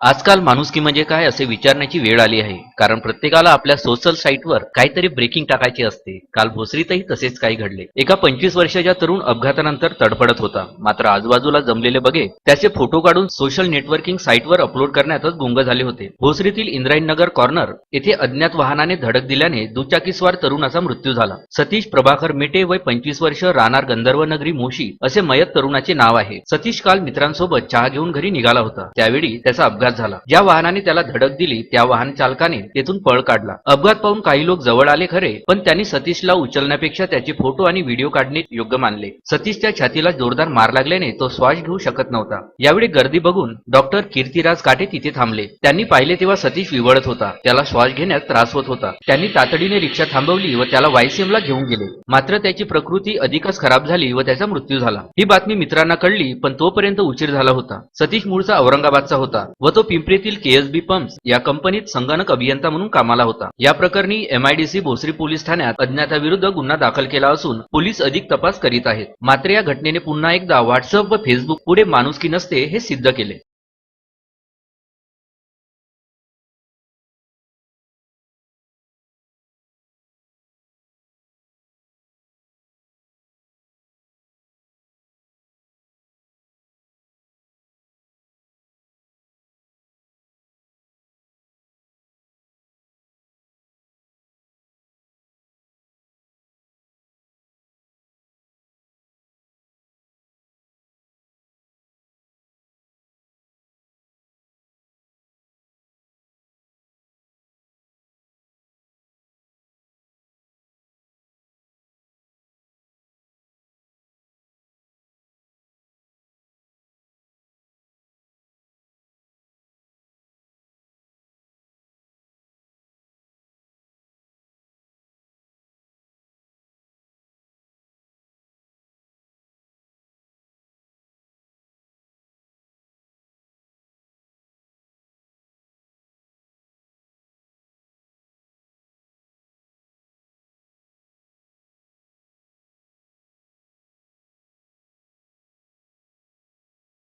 आजकाल माणुसकी म्हणजे काय असे विचारण्याची वेळ आली आहे. कारण प्रत्येकाला आपल्या सोशल साईटवर काहीतरी ब्रेकिंग टाकायची असते. काल भोसरीतही तसेच काही घडले. एका पंचवीस वर्षाच्या तरुण अपघातानंतर तडफडत होता. मात्र आजूबाजूला जमलेले बघे त्याचे फोटो काढून सोशल नेटवर्किंग साईटवर अपलोड करण्यातच गुंग झाले होते. भोसरीतील इंद्रायणनगर कॉर्नर येथे अज्ञात वाहनाने धडक दिल्याने दुचाकीस्वार तरुणाचा मृत्यू झाला. सतीश प्रभाकर मेटे वय पंचवीस वर्ष राहणार गंधर्व नगरी मोशी असे मयत तरुणाचे नाव आहे. सतीश काल मित्रांसोबत चहा घेऊन घरी निघाला होता. त्यावेळी त्याचा अपघात अपघात झाला. ज्या वाहनाने त्याला धडक दिली त्या वाहन चालकाने तेथून पळ काढला. अपघात पाहून काही लोक जवळ आले खरे पण त्यांनी सतीशला उचलण्यापेक्षा त्याचे फोटो आणि व्हिडिओ काढणे योग्य मानले. सतीशच्या छातीला जोरदार मार लागल्याने तो श्वास घेऊ शकत नव्हता. यावेळी गर्दी बघून डॉक्टर कीर्तिराज काटे तिथे थांबले. त्यांनी पाहिले तेव्हा सतीश विवळत होता. त्याला श्वास घेण्यात त्रास होत होता. त्यांनी तातडीने रिक्षा थांबवली व त्याला वायसीएमला घेऊन गेले. मात्र त्याची प्रकृती अधिकच खराब झाली व त्याचा मृत्यू झाला. ही बातमी मित्रांना कळली पण तोपर्यंत उशीर झाला होता. सतीश मूळचा औरंगाबादचा होता व तो पिंपरीतील केएसबी पंप्स या कंपनीत संगणक अभियंता म्हणून कामाला होता. या प्रकरणी एमआयडीसी भोसरी पोलीस ठाण्यात अज्ञाताविरुद्ध गुन्हा दाखल केला असून पोलीस अधिक तपास करीत आहेत. मात्र या घटनेने पुन्हा एकदा व्हॉट्सअप व फेसबुक पुढे माणुसकी नसते हे सिद्ध केले.